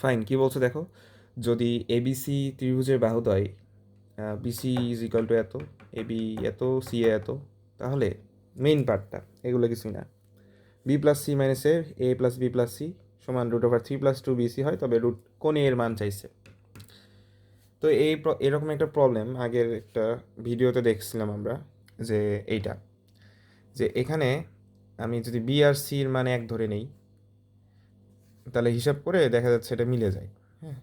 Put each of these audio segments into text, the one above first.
Fine কি বলছো দেখো? যদি এবিসি ত্রিভুজের বাহুদয় বিসি ইজ ইকাল টু এত এবি এত সি এ এত, তাহলে মেইন পার্টটা এগুলো কিছুই না। B plus C minus A A plus B plus C সমান root over three plus two BC হয়, তবে রুট কোন এর মান চাইছে। তো এই এরকম একটা প্রবলেম আগের একটা ভিডিওতে দেখছিলাম আমরা, যে এইটা, যে এখানে আমি যদি বি আর সির মান এক ধরে নেই তাহলে হিসাব করে দেখা যাচ্ছে এটা মিলে যায়। হ্যাঁ।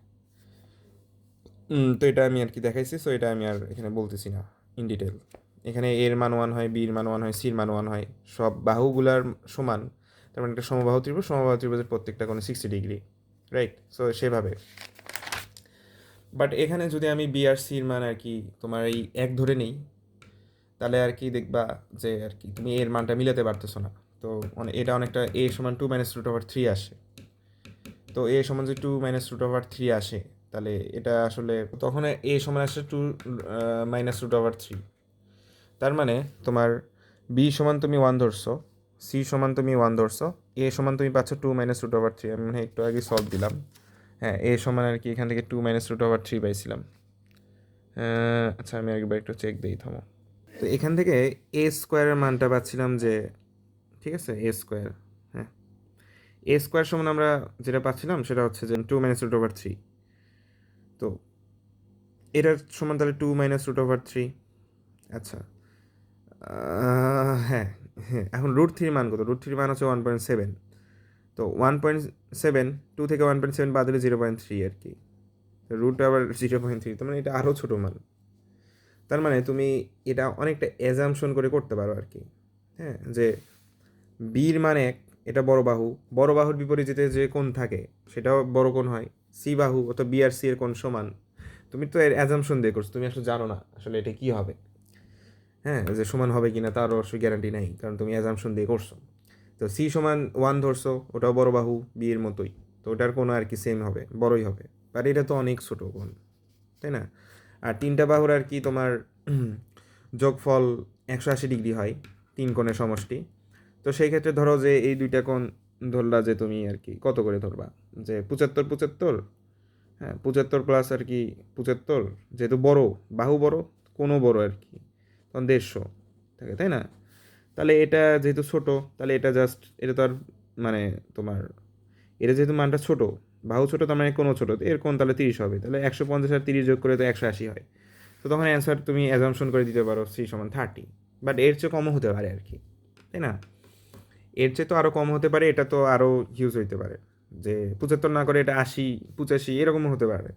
তো এটা আমি আর কি দেখাইছি সো এটা আমি আর এখানে বলতেছি না ইন ডিটেল এখানে এর মান ওয়ান হয় বির মান ওয়ান হয় সির মান ওয়ান হয়, সব বাহুগুলার সমান। তার মানে একটা সমবাহু ত্রিভুজ, সমবাহু ত্রিভুজের প্রত্যেকটা কোনো সিক্সটি ডিগ্রি রাইট সো সেভাবে। বাট এখানে যদি আমি বি আর সির মান আর কি তোমার এই এক ধরে নেই, তাহলে আর কি দেখবা যে আর কি তুমি এর মানটা মিলাতে পারতেছো না। তো এটা অনেকটা এ সমান two minus root over three আসে। তো এ সমান যদি two minus root over three আসে, তাহলে এটা আসলে তখন এ সমান আসে two minus root over three তার মানে তোমার বি সমান তুমি ওয়ান ধরছো সি সমান তুমি ওয়ান ধরছো এ সমান তুমি পাচ্ছ two minus root over three আমি একটু আগে সলভ দিলাম। হ্যাঁ এ সমান আর কি এখান থেকে two minus root over three পাইছিলাম। আচ্ছা আমি একবার একটু চেক দিই, থামো। তো এখান থেকে এ স্কোয়ারের মানটা পাচ্ছিলাম যে, ঠিক আছে এ স্কোয়ার এ স্কোয়ার সমান আমরা যেটা পাচ্ছিলাম সেটা হচ্ছে যে two minus root over three তো এটার সমান তাহলে two minus root over three আচ্ছা। হ্যাঁ হ্যাঁ এখন রুট থ্রির মান কত? রুট থ্রির মান হচ্ছে ওয়ান পয়েন্ট সেভেন তো ওয়ান পয়েন্ট সেভেন টু থেকে ওয়ান পয়েন্ট সেভেন বাদ দিলে জিরো পয়েন্ট থ্রি আর কি। রুট আবার জিরো পয়েন্ট থ্রি তার মানে এটা আরও ছোটো মান। তার মানে তুমি এটা অনেকটা অ্যাজামশন করে করতে পারো আর কি। হ্যাঁ যে বির মান এক এটা বড় বাহু। বড় বাহুর বিপরীতে যে কোণ থাকে, সেটাও বড় কোণ হয়। সি বাহু অথবা বি আর সি এর কোণ সমান। তুমি তো এর অ্যাজামশন দিয়ে করছ, তুমি আসলে জানো না আসলে এটা কী হবে। হ্যাঁ যে সমান হবে কিনা তারও অবশ্যই গ্যারান্টি নাই, কারণ তুমি অ্যাজামশন দিয়ে করছ। তো সি সমান ওয়ান ধরছো, ওটাও বড় বাহু বি এর মতোই। তো ওটার কোনো আর কি সেম হবে, বড়ই হবে। বাট এটা তো অনেক ছোটো কোণ, তাই না? আর তিনটা বাহুর আর কি তোমার যোগফল একশো আশি ডিগ্রি হয়, তিন কোণের সমষ্টি। তো সেই ক্ষেত্রে ধরো যে এই দুইটা কোণ ধরলা যে তুমি আর কি, কত করে ধরবা? যে পঁচাত্তর পঁচাত্তর হ্যাঁ পঁচাত্তর প্লাস আর কি পঁচাত্তর, যেহেতু বড়, বাহু বড় কোনো বড় আর কি, তখন দেড়শো থাকে, তাই না? তাহলে এটা যেহেতু ছোট, তাহলে এটা জাস্ট এটা তো আর মানে তোমার, এটা যেহেতু মানটা ছোট, বাহু ছোট, তার মানে কোনো ছোট, এর কোন তাহলে তিরিশ হবে, তাহলে একশো পঞ্চাশ আর তিরিশ যোগ করে তো একশো আশি হয়। তো তখন অ্যান্সার তুমি অ্যাজামশন করে দিতে পারো সি সমান থার্টি বাট এর চেয়ে কমও হতে পারে আর কি, তাই না? এর চেয়ে তো আরও কম হতে পারে, এটা তো আরও হিউজ হইতে পারে। যে পঁচাত্তর না করে এটা আশি, পঁচাশি, এরকমও হতে পারে।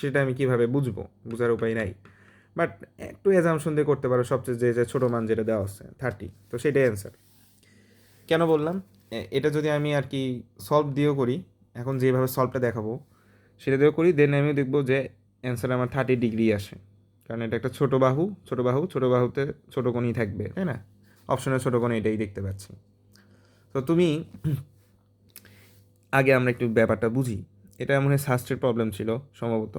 সেটা আমি কীভাবে বুঝব? বোঝার উপায় নাই। বাট একটু অ্যাজামশন দিয়ে করতে পারো সবচেয়ে যে যে ছোটো মান যেটা দেওয়া হচ্ছে থার্টি তো সেটাই অ্যান্সার কেন বললাম? এটা যদি আমি আর কি সলভ দিয়েও করি, এখন যেভাবে সলভটা দেখাবো, সেটা দিয়েও করি দেন আমি দেখব যে অ্যান্সার আমার থার্টি ডিগ্রি আসে। কারণ এটা একটা ছোটো বাহু ছোটো বাহু, ছোটো বাহুতে ছোটো কোণই থাকবে, তাই না? অপশনের ছোটো কোণ এটাই দেখতে পাচ্ছি। তো তুমি আগে আমরা একটু ব্যাপারটা বুঝি। এটা মনে হয় শাস্ত্রের প্রবলেম ছিল সম্ভবত।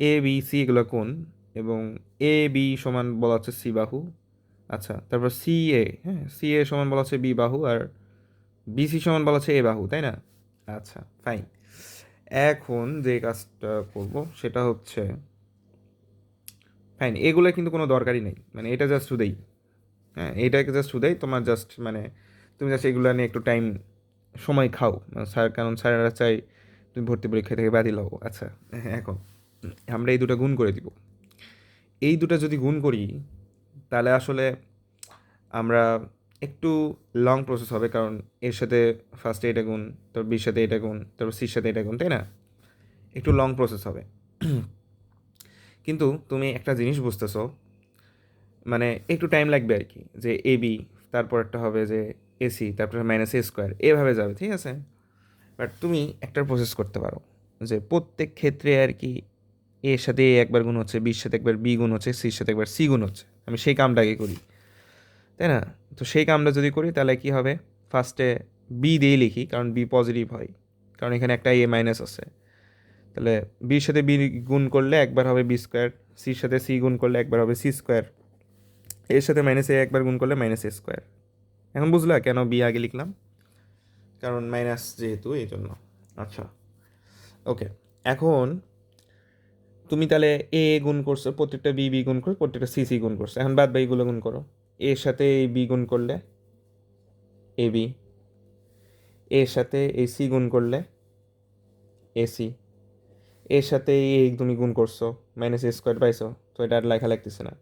এ বি সি এগুলো কোন? এবং এ বি সমান বলা হচ্ছে সি বাহু। আচ্ছা তারপর সি এ হ্যাঁ সি এ সমান বলা হচ্ছে বি বাহু আর বিসি সমান বলা হচ্ছে এ বাহু, তাই না? আচ্ছা ফাইন এখন যে কাজটা করব সেটা হচ্ছে ফাইন এগুলো কিন্তু কোনো দরকারই নেই। মানে এটা জাস্ট শুধুই হ্যাঁ এটাকে জাস্ট শুধুই তোমার জাস্ট মানে তুমি জাস্ট এগুলো নিয়ে একটু টাইম সময় খাও। মানে স্যার কারণ স্যারেরা চাই তুমি ভর্তি পরীক্ষা থেকে বাতিল হও আচ্ছা এখন, আমরা এই দুটো গুণ করে দিব। এই দুটো যদি গুণ করি, তাহলে আসলে আমরা একটু লং প্রসেস হবে, কারণ এর সাথে ফার্স্টে এটা গুণ, তারপর বির সাথে এটা গুণ, তারপর সির সাথে এটা গুণ, তাই না? একটু লং প্রসেস হবে। কিন্তু তুমি একটা জিনিস বুঝতেছো মানে একটু টাইম লাগবে আর কি, যে এ বি তারপর একটা হবে যে এসি, তারপরে মাইনাস এ স্কোয়ার এভাবে যাবে, ঠিক আছে? বাট তুমি একটা প্রসেস করতে পারো যে প্রত্যেক ক্ষেত্রে আর কি এর সাথে এ একবার গুণ হচ্ছে বির সাথে একবার বি গুণ হচ্ছে সির সাথে একবার সি গুণ হচ্ছে। আমি সেই কামটাকে করি, তাই না? তো সেই কামটা যদি করি, তাহলে কি হবে? ফার্স্টে বি দিয়ে লিখি, কারণ বি পজিটিভ হয়, কারণ এখানে একটা এ মাইনাস আছে। তাহলে বির সাথে বি গুণ করলে একবার হবে বি স্কোয়ার সির সাথে সি গুণ করলে একবার হবে সি স্কোয়ার এর সাথে মাইনাস এ একবার গুণ করলে মাইনাস এ স্কোয়ার এখন বুঝলা কেন বি আগে লিখলাম? কারণ মাইনাস যেহেতু এই জন্য আচ্ছা। ওকে এখন তুমি তাহলে এ গুণ করছ, প্রত্যেকটা বি বি গুণ করে, প্রত্যেকটা সি সি গুণ করছ। এখন বাদ বাকিগুলো গুণ করো। এর সাথে এই বি গুণ করলে এ বি এর সাথে এই সি গুণ করলে এসি এর সাথে এই তুমি গুণ করছ মাইনাস এ স্কোয়ার পাইছো তো এটা আর লেখা লাগতেছে না।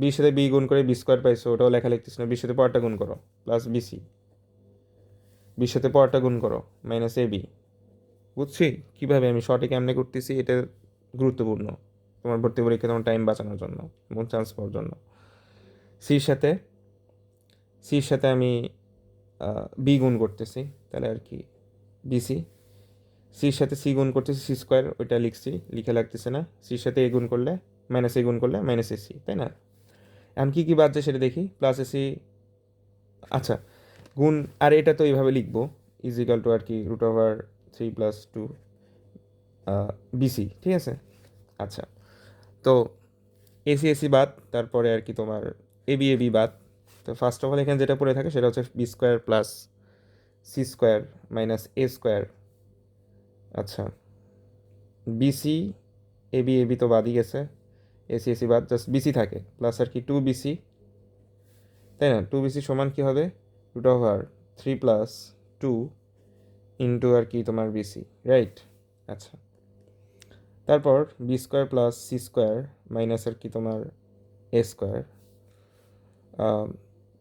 বির সাথে বি গুণ করে বি স্কোয়ার পাইছো, ওটাও লেখা লাগতেছে না বির সাথে পরটা গুণ করো প্লাস বিসি বির সাথে পরটা গুণ করো মাইনাস এ বি বুঝছি? কীভাবে আমি শর্টে কেমনে করতেছি, এটা গুরুত্বপূর্ণ তোমার ভর্তি পরীক্ষা, তোমার টাইম বাঁচানোর জন্য, এবং চান্স পাওয়ার জন্য। সির সাথে সির সাথে আমি বি গুণ করতেছি, তাহলে আর কি বিসি সির সাথে সি গুণ করতেছি সি স্কোয়ার ওইটা লিখছি, লিখে লাগতেছে না। সির সাথে এ গুণ করলে মাইনাস এ গুণ করলে মাইনাস এসি তাই না? এখন কী কী বাদ সেটা দেখি প্লাস এসি আচ্ছা গুণ, আর এটা তো এইভাবে লিখব ইজিক্যাল টু আর কি root over three plus two BC ঠিক আছে? আচ্ছা তো এসি এসি বাদ, তারপরে আর কি তোমার এবি এবি বাদ, তো ফার্স্ট অফ অল এখানে যেটা পড়ে থাকে সেটা হচ্ছে B square plus C square minus A square আচ্ছা বিসি এবি এবি তো বাদই গেছে এসি এসি বাদ জাস্ট বিসি থাকে। প্লাস আর কি টু বিসি তাই না? টু বিসি সমান কী হবে? Root over three plus two into আর কি তোমার বিসি রাইট আচ্ছা। তারপর B square plus C square minus আর কি তোমার এ স্কোয়ার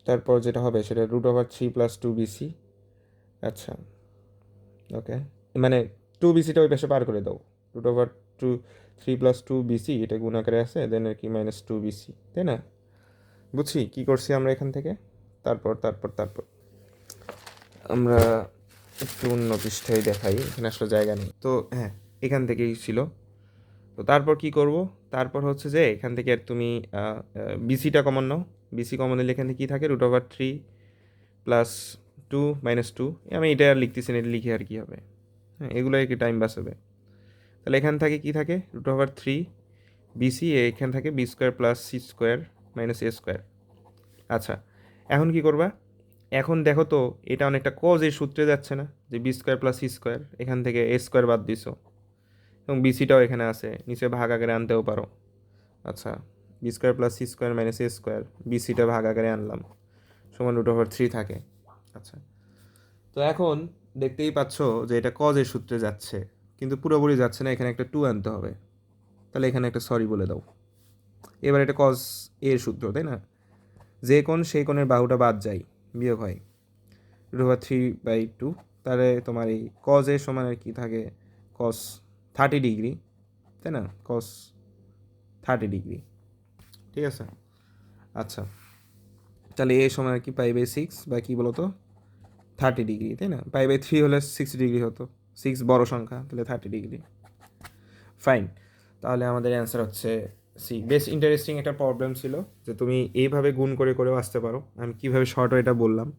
তারপর যেটা হবে সেটা root over three plus two BC আচ্ছা। ওকে মানে টু বিসিটা ওই পাশে পার করে দাও। Root over two three plus two BC এটা গুণ আকারে আছে দেন আর কি মাইনাস টু বিসি তাই না? বুঝছি? কী করছি আমরা এখান থেকে? তারপর তারপর তারপর। আমরা একটু অন্য পৃষ্ঠায় দেখাই, এখানে আসলে জায়গা নেই। তো হ্যাঁ এখান থেকেই ছিল। তো তারপর কি করব? তারপর হচ্ছে যে, এখান থেকে আর তুমি বিসিটা কমন নাও। বিসি কমন নিলে এখান থেকে কী থাকে? Root over three plus two minus two আমি এটা আর লিখতেছি না, এটা লিখে আর কি হবে। হ্যাঁ এগুলো আর কি টাইম বাঁচাবে তাহলে এখান থেকে কি থাকে? রুট ওভার থ্রি বিসি এখান থাকে B square plus C square minus A square আচ্ছা এখন কি করবা? এখন দেখো তো, এটা অনেকটা কজ এর সূত্রে যাচ্ছে না, যে B square plus C square এখান থেকে এ স্কোয়ার বাদ দিছো। এবং বিসিটাও এখানে আছে, নিচে ভাগ আকারে আনতেও পারো। আচ্ছা B square plus C square minus A square বিসিটা ভাগ আকারে আনলাম। সমান রুট ওভার থ্রি থাকে। আচ্ছা তো এখন দেখতেই পাচ্ছ যে এটা কজের সূত্রে যাচ্ছে। কিন্তু পুরোপুরি যাচ্ছে না, এখানে একটা টু আনতে হবে। তাহলে এখানে একটা সরি বলে দাও। এবার এটা কজ এর সূত্র, তাই না? যে কোন সেই কোণের বাহুটা বাদ যায়, বিয়োগ হয়। রুট থ্রি বাই টু তাহলে তোমার এই কজ এর সমান আর কি থাকে? কস থার্টি ডিগ্রি তাই না? কস থার্টি ডিগ্রি ঠিক আছে? আচ্ছা তাহলে এ সময় আর কি পাই বাই সিক্স বা কী বলো তো থার্টি ডিগ্রি তাই না? পাই বাই থ্রি হলে সিক্স ডিগ্রি হতো। সিক্স বড় সংখ্যা, তাহলে থার্টি ডিগ্রি ফাইন তাহলে আমাদের অ্যান্সার হচ্ছে সি বেশ ইন্টারেস্টিং একটা প্রবলেম ছিল যে তুমি এইভাবে গুণ করে করেও আসতে পারো। আমি কীভাবে শর্ট এটা বললাম।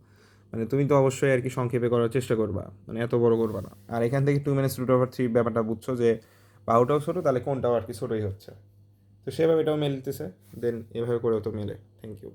মানে তুমি তো অবশ্যই আর কি সংক্ষেপে করার চেষ্টা করবা। মানে এত বড় করবা না। আর এখান থেকে two minus root over three ব্যাপারটা বুঝছ যে বাহুটাও ছোটো, তাহলে কোনটাও আর কি ছোটোই হচ্ছে। তো সেভাবে এটাও মেলতেছে দেন এভাবে করেও তো মেলে। Thank you